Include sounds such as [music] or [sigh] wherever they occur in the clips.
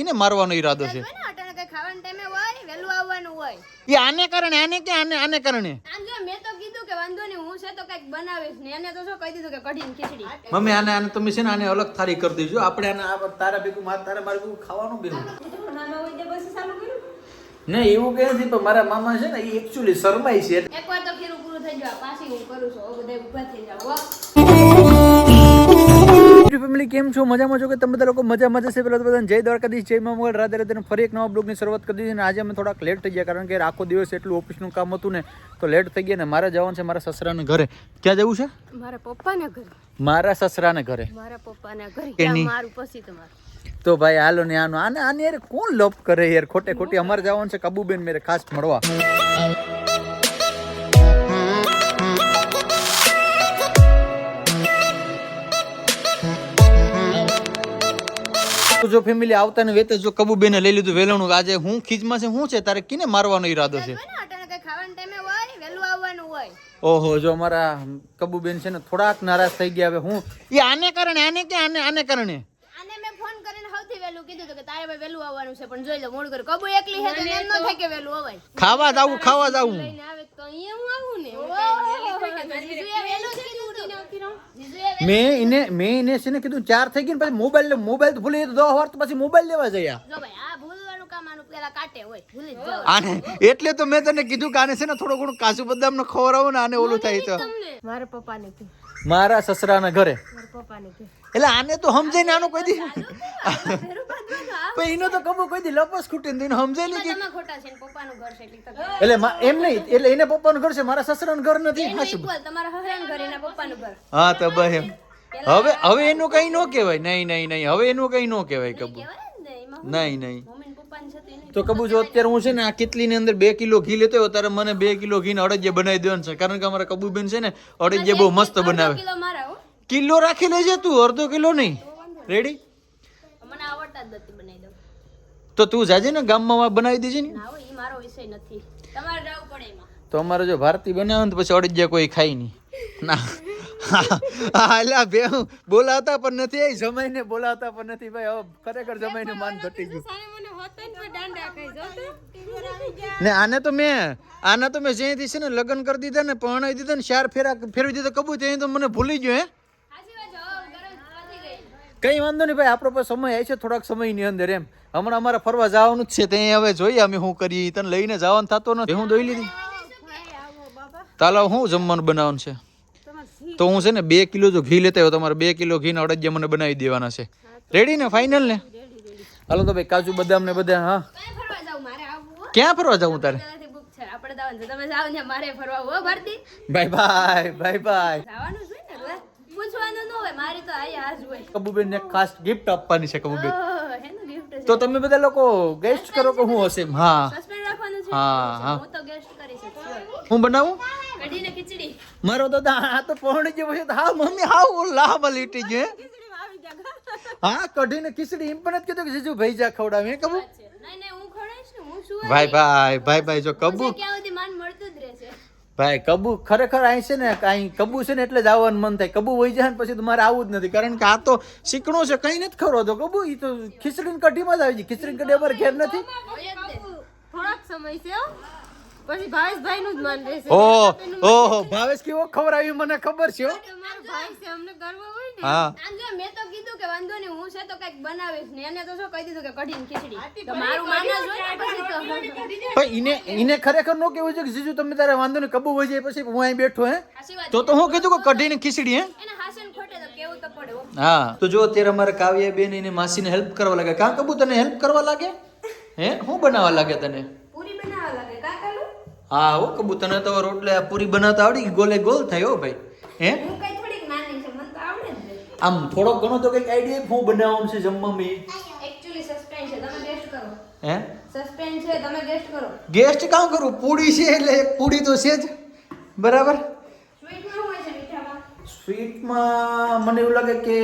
એને મારવાનો ઈરાદો છે. હોય ને અટાણે કઈ ખાવાના ટાઈમે હોય? વહેલું આવવાનું હોય. એ આને કારણે આને કે આને આને કારણે? મેં તો કીધું કે વાંધો નહીં હું છે તો કંઈક બનાવીશ. ને એને તો શું કહી દીધું કે કઢીને ખીચડી. મમ્મી આને આને તમે છે ને આને અલગ થાળી કરી દેજો. આપણે આને તારા ભેગું મારે તારા મારે ભેગું ખાવાનું નહીં એવું કે નથી પણ મારા મામા છે ને એ એકચ્યુઅલી શરમાય છે. એકવાર તો ખીરું પૂરું થઈ જાય પાછી હું કરું છું. બધા ઊભા થઈ જાવ હો ફેમિલી કેમ છો? મજામાં છો કે તમે બધા લોકો? મજામાં જશે પેલા તો બધાને જય દ્વારકાધીશ જય મા મોગલ રાધે રાધે ફરી એક નવા બ્લોગની શરૂઆત કરી દીધી અને આજે અમે થોડાક લેટ થઈ ગયા કારણ કે આખો દિવસ એટલું ઓફિસનું કામ હતું ને તો લેટ થઈ ગયા ને મારે જવાનું છે મારા સસરાને ઘરે. ક્યાં જવું છે? મારા પપ્પાના ઘરે. મારા સસરાને ઘરે. મારા પપ્પાના ઘરે. મારું પછી તમારું. તો ભાઈ હાલો ને આનો. આને આને યાર કોણ લપ કરે યાર? ખોટે ખોટી અમારે જવાનું છે કબુબેન મેરે ખાસ મળવા. જો ફેમિલી આવતા ને વેતે જો કબુબેને લઈ લીધું વેલણું આજે હું ખીજમાં છે શું છે તારે કિને મારવાનો ઈરાદો છે? હોય ને અટાણે કઈ ખાવાના ટાઈમે હોય વહેલું આવવાનું હોય. ઓહો જો અમારા કબુબેન છે ને થોડાક નારાજ થઈ ગયા હવે હું એ આને કારણે આને કે આને આને કારણે? આને મેં ફોન કરીને સૌથી વહેલું કીધું હતું કે તારે ભાઈ વહેલું આવવાનું છે પણ જોઈ લો મોડું કર કબુ એકલી છે તો એમ ન થાય કે ખાવા જાવું ખાવા જાવું. મેં એને મેં એને છે ને કીધું ચાર થઈ ગઈ ને પછી મોબાઈલ મોબાઈલ તો ભૂલી દો વાર તો પછી મોબાઈલ લેવા જયા જો ભાઈ આ ભૂલવાનું કામ આનું પેલા કાટે હોય ભૂલી જ જવાય. આને એટલે તો મેં તને કીધું કે આને છે ને થોડું ઘણું કાજુ બદામ નો ખવડાવો ને આને ઓલું થાય તો. મારા પપ્પાને મારા સસરાના ઘરે. મારા પપ્પાને એટલે આને તો સમજે ને આનું કોઈ દી. પણ એનો તો કબો કોઈ દી લપસ ખૂટે ને એને સમજાય નહીં કે તમે ખોટા છે ને પપ્પાનું ઘર છે એટલે મા- એમ નહીં એટલે એને પપ્પાનું ઘર છે મારા સસરાનું ઘર નથી એનું તમારા હસરાનું ઘર એના પપ્પાનું ઘર. હા તો બસ એમ. હવે હવે એનું કઈ ન કહેવાય. નહીં નહીં નહીં. હવે એનું કઈ ન કહેવાય કબુ. નહીં નહીં. મમ્મી ને છે તો કબુ જો અત્યારે હું છે ને આ કેટલીની અંદર બે કિલો ઘી લેતો હોય ત્યારે મને બે કિલો ઘી ને અડદિયા બનાવી દેવાનું છે. કારણ કે અમારા કબુબેન છે ને અડદિયા બહુ મસ્ત બનાવે. કિલો રાખી લેજે તું અડધો કિલો નહીં. રેડી મને આવડતા જ નથી બનાવી દઉં. તો તું જાજે ને ગામમાં બનાવી દેજે ને. ના હોય એ મારો વિષય નથી. તમારે જવું પડે એમાં. તો અમારે જો ભારતી બનાવે ને તો પછી જાય કોઈ ખાય નહીં. ના. હાલા બે બોલાવતા પણ નથી એ જમાઈને બોલાવતા પણ નથી ભાઈ. હવે ખરેખર જમાઈને માન ઘટી ગયું. ને આને તો મેં આને તો મેં જ્યાંથી છે ને લગ્ન કરી દીધા ને પરણાવી દીધા ને ચાર ફેરા ફેરવી દીધા કબૂ ત્યાં તો મને ભૂલી ગયો હે સાચી વાત છે હો, ગરમ પતી ગઈ કઈ વાંધો નહીં ભાઈ આપણો પાસે સમય છે થોડાક સમયની અંદર એમ. હમણાં અમારે ફરવા જવાનું જ છે ત્યાં હવે જોઈએ અમે શું કરીએ. તને લઈને જવાનું થતો નથી. હું દોઈ લીધી? તાલા હું જમવાનું બનાવવાનું છે? તો હું છે ને બે કિલો જો ઘી લેતા હોય તમારે બે કિલો ઘી ના અડદિયા મને બનાવી દેવાના છે. રેડી ને ફાઇનલ ને? હાલો તો ભાઈ કાજુ બદામ ને બધા હા? જાવ ક્યાં ફરવા જવું તારે? આપણે તમે જાઓ ને મારે ફરવા હો ભરતી. બાય બાય બાય બાય જવાનું પૂછવાનું ન હોય મારી તો આઈ આજ હોય. કબુબેન ને ખાસ ગિફ્ટ આપવાની છે કબુબેન. તો તમે બધા લોકો ગેસ્ટ કરો કે હું હશે હા. સસ્પેન્ડ રાખવાનું છે? હા, હા. હું તો ગેસ્ટ કરી શકું હું બનાવું? કઢીને ખીચડી. મારો તો આ તો પહોંચી ગયો પછી હા મમ્મી હાવ લાભ લીટી છે. હા કઢીને ખીચડી. એમ પણ જ કીધું કે જીજુ ભાઈ જા ખવડાવે કબુ હું હું ભાઈ ભાઈ ભાઈ ભાઈ જો કબુ ક્યાં સુધી માન મળતું જ રહેશે ભાઈ, કબુ ખરેખર અહીં છે ને, અહીં કબુ છે ને એટલે જ આવવાનું મન થાય કબુ વહી જાય ને પછી તો મારે આવું જ નથી કારણ કે આ તો શીખણો છે, કઈ નથી ખરો તો કબુ એ તો ખીચડી કઢીમાં જ આવી જાય ખીચડી કઢી અમારે ઘેર નથી. થોડાક સમય છે. પછી ભાવેશભાઈ નું જ માન રહેશે. ઓહો ઓહો ભાવેશ કેવો આવી મને ખબર છે હો. ભાઈ છે અમને ગર્વ હોય ને. હા. જો મેં તો કીધું કે વાંધો નહીં હું છે તો કંઈક બનાવીશ ને એને તો શું કહી દીધું કે કઢીને ખીચડી. તો મારું માન જ પછી તો પણ એને એને ખરેખર નો કેવું છે કે જીજુ તમે તારે વાંધો નહીં કબુ હોય જાય પછી હું અહીં બેઠો હે? તો તો હું કીધું કે કઢીને ખીચડી હે? એને હાસે ખોટે તો કેવું તો પડે હા. તો જો અત્યારે અમારે કાવ્ય બેન એને માસીને હેલ્પ કરવા લાગે કાં કબુ તને હેલ્પ કરવા લાગે? હે? હું બનાવવા લાગે તને પૂરી બનાવવા લાગે કાકાલું હા હો કબુ તને તો રોટલે પૂરી બનાવતા આવડી ગઈ, ગોલે ગોલ થાય હો ભાઈ. હે? હું કઈ થોડીક નાની છે મને તો આવડે જ આમ થોડોક ઘણો તો કંઈક આઈડિયા હું બનાવવાનું છે જમવા મે એક્ચ્યુઅલી સસ્પેન્ડ છે તમે ગેસ્ટ કરો. હે? સસ્પેન્ડ છે તમે ગેસ્ટ કરો. ગેસ્ટ કામ કરું? પૂડી છે એટલે પૂડી તો છે જ. બરાબર? સ્વીટમાં મને એવું લાગે કે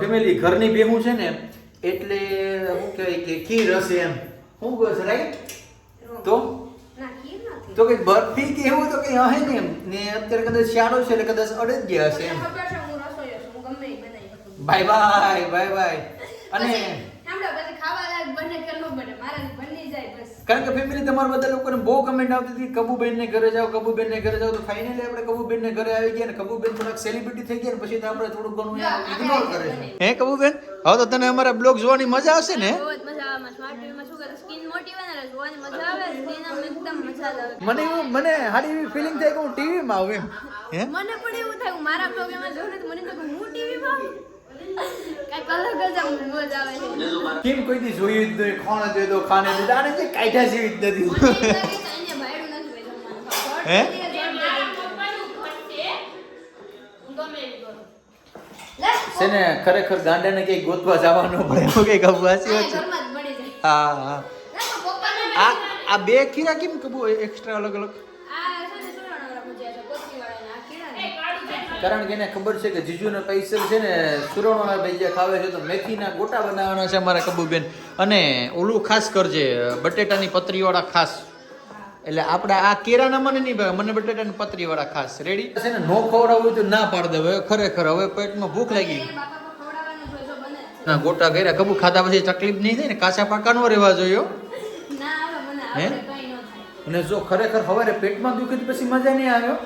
ફેમિલી ઘરની ભેગું છે ને એટલે શું કહેવાય કે ખીર હશે એમ. શું કહે છે રાઈટ તો? તો કે બરફી કે એવું તો કઈ હે ને એમ. ને અત્યારે કદાચ શિયાળો છે એટલે કદાચ અડદિયા હશે એમ. ખબર છે હું રસોઈયો છું હું ગમે એ બનાવી શકું. Bye bye bye bye. અને કારણ કે ફેમિલી તમારા બધા લોકોને બહુ કમેન્ટ આવતી હતી કબુબેન ને ઘરે જાઓ કબુબેન ને ઘરે જાઓ તો ફાઇનલી આપણે કબુબેન ને ઘરે આવી ગયા ને કબુબેન થોડાક સેલિબ્રિટી થઈ ગયા ને પછી તો આપણે થોડું ઘણું ઇગ્નોર કરે છે. હે કબુબેન? હવે તો તને અમારા બ્લોગ જોવાની મજા આવશે ને? મજા આવે. સ્માર્ટ ટીવીમાં શું કરે? સ્કિન મોટી હોય જોવાની મજા આવે સ્કિન મને એવું મને સારી એવી ફિલિંગ થાય કે હું ટીવીમાં આવું એમ. હે? મને પણ એવું થાય હું મારા એમાં જોઉં તો મને તો હું ટીવીમાં કાંઈક કેમ કોઈ દી જોયું જ નહીં ખાણે દે દો ખાને દે. દો જે કાઢ્યા જેવી જ નથી. હે? છે. ને ખરેખર ગાંડાને કઈ ગોતવા જવાનું પડે? એવું કઈ કબુ વાત છે? જાય. હા હા. તો આ આ બે ખીરા કેમ કબુ એક્સ્ટ્રા અલગ અલગ. કારણ કે એને ખબર છે કે જીજુને પૈસા છે ને સુરણવાળા ભજીયા ખાવે છે તો મેથીના ગોટા બનાવવાના છે અમારા કબુબેન. અને ઓલું ખાસ કરજે બટેટાની પતરીવાળા ખાસ. એટલે આપણે આ કેરાના મને નહીં ભાવે મને બટેટાની પતરીવાળા ખાસ. રેડી છે ને નો ખવડાવવું હોય તો ના પાડ દે હવે ખરેખર. હવે પેટમાં ભૂખ લાગી. જ. ના ગોટા કર્યા. કબુ ખાધા પછી તકલીફ નહીં થાય ને કાચા પાકા નો રહેવા જોઈએ હે? અને જો ખરેખર હવારે પેટમાં દુખે તો પછી મજા નહીં આવ્યો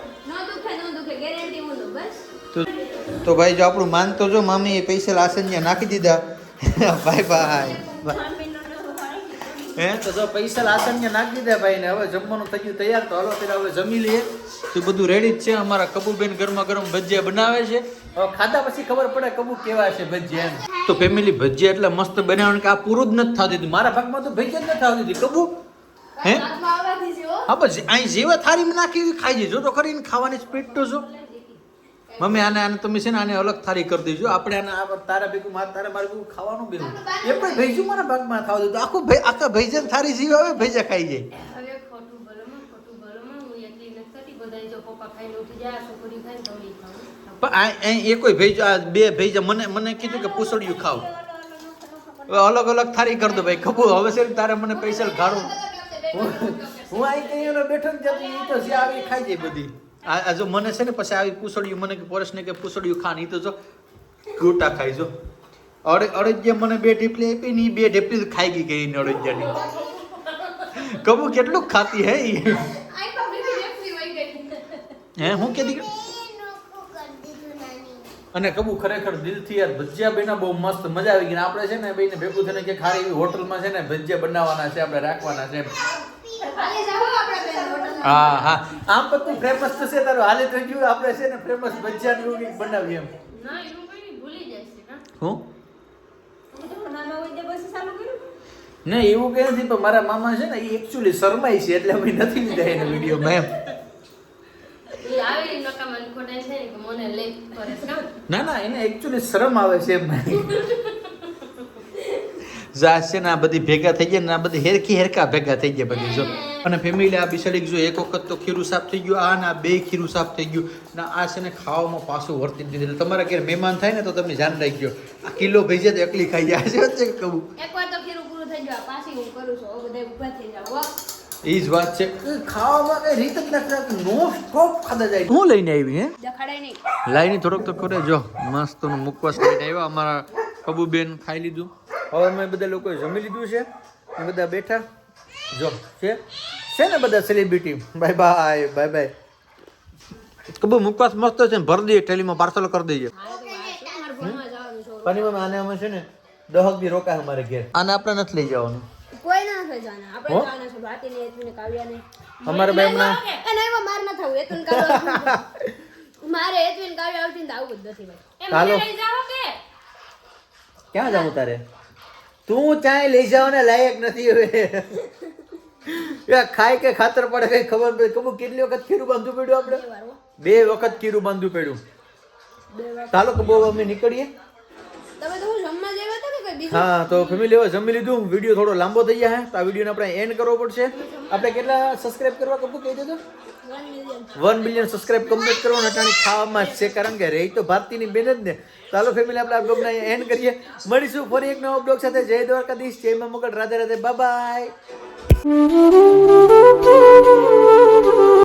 તો તો ભાઈ જો આપણું માનતો જો મામી એ પૈસા લાસન્યા નાખી દીધા. [laughs] બાય બાય હે? તો જો પૈસા લાસન્યા નાખી દીધા ભાઈ ને હવે જમવાનું થઈ ગયું તૈયાર તો હાલો પેલા હવે જમી લઈએ. તો બધું રેડી જ છે. અમારા કબુબેન ગરમા ગરમ ભજીયા બનાવે છે. હવે ખાધા પછી ખબર પડે કબુ કેવા છે ભજીયા તો ફેમિલી ભજીયા એટલે મસ્ત બનાવવાનું કે આ પૂરું જ નથી થતું. મારા ભાગમાં તો ભજીયા જ નથી હતી. કબુ? હે? હા બસ અહીં જેવા થાળીમાં નાખી ખાઈ જજો. તો કરીને ખાવાની સ્પીડ તો જો. મમ્મી આને આને તમે છે ને આને અલગ થાળી કરી દેજો. આપણે આને આ તારા ભેગું મારે તારા મારે ભેગું ખાવાનું બેવું એ પણ ભેજું મારા ભાગમાં ખાવા દીધું આખું ભાઈ આખા ભેજન થાળી જીવ આવે ભેજા ખાઈ જાય. પણ એ કોઈ ભેજો આ બે ભેજા મને મને કીધું કે પૂસડિયું ખાવ. અલગ અલગ થાળી કરી દો ભાઈ. ખબર હવે છે તારે મને પૈસા ઘાડું હું અહીં કઈ એનો બેઠો ને એ તો જે આવી ખાઈ જાય બધી. આ જો મને છે ને પછી આવી પૂસડિયું મને કે પરેશને કે પૂસડિયું ખાન તો જો ગોટા ખાઈ જો. અડે અડદિયા મને બે ઢેપલી આપી ને બે ઢેપલી ખાઈ ગઈ ગઈ ને અડજ્યાની કબુ કેટલું ખાતી હે? આઈ હે હું કીધી અને કબુ ખરેખર દિલથી યાર ભજીયા બેના બહુ મસ્ત મજા આવી ગઈ આપણે છે ને બેને ભેગું થઈને કે ખારી એવી હોટલમાં છે ને ભજીયા બનાવવાના છે આપણે રાખવાના છે. હા હા. આમ પણ તું ફેમસ થશે તારું હાલે થઈ ગયું આપણે છે ને ફેમસ ભજીયા એવું કંઈક બનાવીએ એમ. હું. નહીં એવું કઈ નથી પણ મારા મામા છે ને એ એકચ્યુઅલી શરમાય છે એટલે અમે નથી લીધા એને વિડીયોમાં એમ ઈ આવી નકામાં ને ખોટા છે ને? ના એને એકચ્યુઅલી શરમ આવે છે એમ જા છે ને આ બધી ભેગા થઈ ગયા ને આ બધી હેરખી હેરકા ભેગા થઈ ગયા બધી જો. અને ફેમિલી આ બિસાડી જો એક વખત તો ખીરું સાફ થઈ ગયું આ ના બે ખીરું સાફ થઈ ગયું. ને આ છે ને ખાવામાં પાછું વર્તી દીધું. તમારા ઘેર મહેમાન થાય ને તો તમે ધ્યાન રાખજો. આ કિલો ભેજે તો એકલી ખાઈ જાય. છે કહું? એકવાર તો ખીરું પૂરું થઈ ગયું. પાછી હું કરું છું. બધા ઊભા થઈ હો. એ જ વાત છે. ખાવામાં કઈ રીત જ નથી નો સ્ટોપ ખાતા જાય. હું લઈને આવી હે? દેખાડાય નહીં. લાઈની થોડોક તો કરે જો મસ્તનું મુકવાસ લઈને આવ્યા. અમારા કબુબેન ખાઈ લીધું. હવે અમે બધા લોકોએ જમી લીધું છે. એ બધા બેઠા. જો છે? છે ને બધા celebrity bye bye bye bye. કબુ મુકવાસ મસ્ત છે ને? ભર દઈએ ટેલીમાં પાર્સલ કરી દઈએ. મારે તો વાર છે. મારે ભણવા જવાનું છે. પાણી માં આને અમે છે ને દહક દી રોકાય અમારે ઘેર. આને આપણે નથી લઈ જવાનું. કોઈ ના થઈ જવાના. આપણે હો? જવાના છે. ભાતીને હેતુને અમારે બે હમણાં અને એમાં માર ના થવું. હેતુને કાવ્યા મારે હેતુને કાવ્યા આવતી ને તો આવું જ નથી ભાઈ. ચાલો ક્યાં જાવ તારે? તું ચાય લઈ જવાને લાયક નથી હવે. ખાય કે ખાતર પડે કઈ ખબર નથી કબુ કેટલી વખત ખીરું બાંધવું પડ્યું આપણે? બે વખત ખીરું બાંધવું પડ્યું. ચાલો કે બહુ અમે નીકળીએ. તમે તો હું, તો ફેમિલી હવે જમી લીધું. વીડિયો થોડો લાંબો થઈ ગયા હે, તો આ વિડીયોને આપણે એન્ડ કરવો પડશે. આપણે કેટલા સબસ્ક્રાઇબ કરવા કબુ કહી દેજો? વન બિલિયન સબસ્ક્રાઇબ કમ્પ્લીટ કરવાનું, અટાણી ખાવામાં છે, કારણ કે રહી તો ભારતીની બેન જ ને. ચાલો ફેમિલી આપણે આ બ્લોગને એન્ડ કરીએ. મળીશું ફરી એક નવો બ્લોગ સાથે. જય દ્વારકાધીશ, જય મા મોગલ રાધે રાધે. બાય